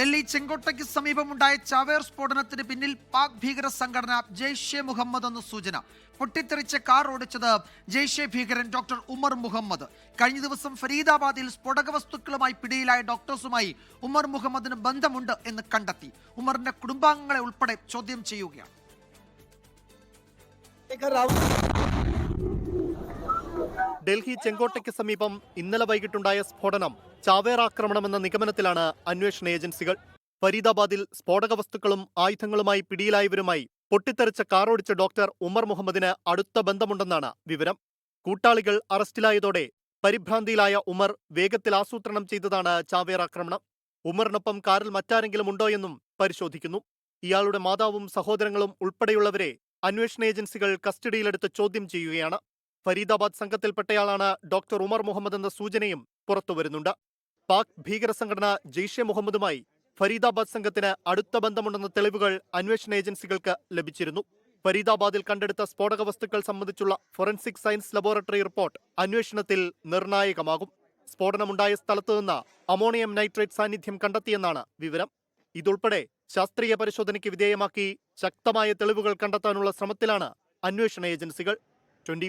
ഡൽഹി ചെങ്കോട്ടയ്ക്ക് സമീപമുണ്ടായ ചാവേർ സ്ഫോടനത്തിന് പിന്നിൽ പാക് ഭീകര സംഘടന ജെയ്ഷെ മുഹമ്മദ് എന്ന സൂചന. പൊട്ടിത്തെറിച്ച കാർ ഓടിച്ചത് ജെയ്ഷെ ഭീകരൻ ഡോക്ടർ ഉമർ മുഹമ്മദ്. കഴിഞ്ഞ ദിവസം ഫരീദാബാദിൽ സ്ഫോടക വസ്തുക്കളുമായി പിടിയിലായ ഡോക്ടേഴ്സുമായി ഉമർ മുഹമ്മദിന് ബന്ധമുണ്ട് എന്ന് കണ്ടെത്തി. ഉമറിന്റെ കുടുംബാംഗങ്ങളെ ഉൾപ്പെടെ ചോദ്യം ചെയ്യുകയാണ്. ഡൽഹി ചെങ്കോട്ടയ്ക്ക് സമീപം ഇന്നലെ വൈകിട്ടുണ്ടായ സ്ഫോടനം ചാവേർ ആക്രമണമെന്ന നിഗമനത്തിലാണ് അന്വേഷണ ഏജൻസികൾ. ഫരീദാബാദിൽ സ്ഫോടക വസ്തുക്കളും ആയുധങ്ങളുമായി പിടിയിലായവരുമായി പൊട്ടിത്തെറിച്ച കാറോടിച്ച ഡോക്ടർ ഉമർ മുഹമ്മദിന് അടുത്ത ബന്ധമുണ്ടെന്നാണ് വിവരം. കൂട്ടാളികൾ അറസ്റ്റിലായതോടെ പരിഭ്രാന്തിയിലായ ഉമർ വേഗത്തിൽ ആസൂത്രണം ചെയ്തതാണ് ചാവേർ ആക്രമണം ഉമറിനൊപ്പം കാറിൽ മറ്റാരെങ്കിലും ഉണ്ടോയെന്നും പരിശോധിക്കുന്നു. ഇയാളുടെ മാതാവും സഹോദരങ്ങളും ഉൾപ്പെടെയുള്ളവരെ അന്വേഷണ ഏജൻസികൾ കസ്റ്റഡിയിലെടുത്ത് ചോദ്യം ചെയ്യുകയാണ്. ഫരീദാബാദ് സംഘത്തിൽപ്പെട്ടയാളാണ് ഡോക്ടർ ഉമർ മുഹമ്മദ് എന്ന സൂചനയും പുറത്തുവരുന്നുണ്ട് പാക് ഭീകര സംഘടന ജെയ്ഷെ മുഹമ്മദുമായി ഫരീദാബാദ് സംഘത്തിന് അടുത്ത ബന്ധമുണ്ടെന്ന തെളിവുകൾ അന്വേഷണ ഏജൻസികൾക്ക് ലഭിച്ചിരുന്നു. ഫരീദാബാദിൽ കണ്ടെടുത്ത സ്ഫോടക വസ്തുക്കൾ സംബന്ധിച്ചുള്ള ഫോറൻസിക് സയൻസ് ലബോറട്ടറി റിപ്പോർട്ട് അന്വേഷണത്തിൽ നിർണായകമാകും. സ്ഫോടനമുണ്ടായ സ്ഥലത്തു നിന്ന് അമോണിയം നൈട്രേറ്റ് സാന്നിധ്യം കണ്ടെത്തിയെന്നാണ് വിവരം. ഇതുൾപ്പെടെ ശാസ്ത്രീയ പരിശോധനയ്ക്ക് വിധേയമാക്കി ശക്തമായ തെളിവുകൾ കണ്ടെത്താനുള്ള ശ്രമത്തിലാണ് അന്വേഷണ ഏജൻസികൾ. ട്വന്റി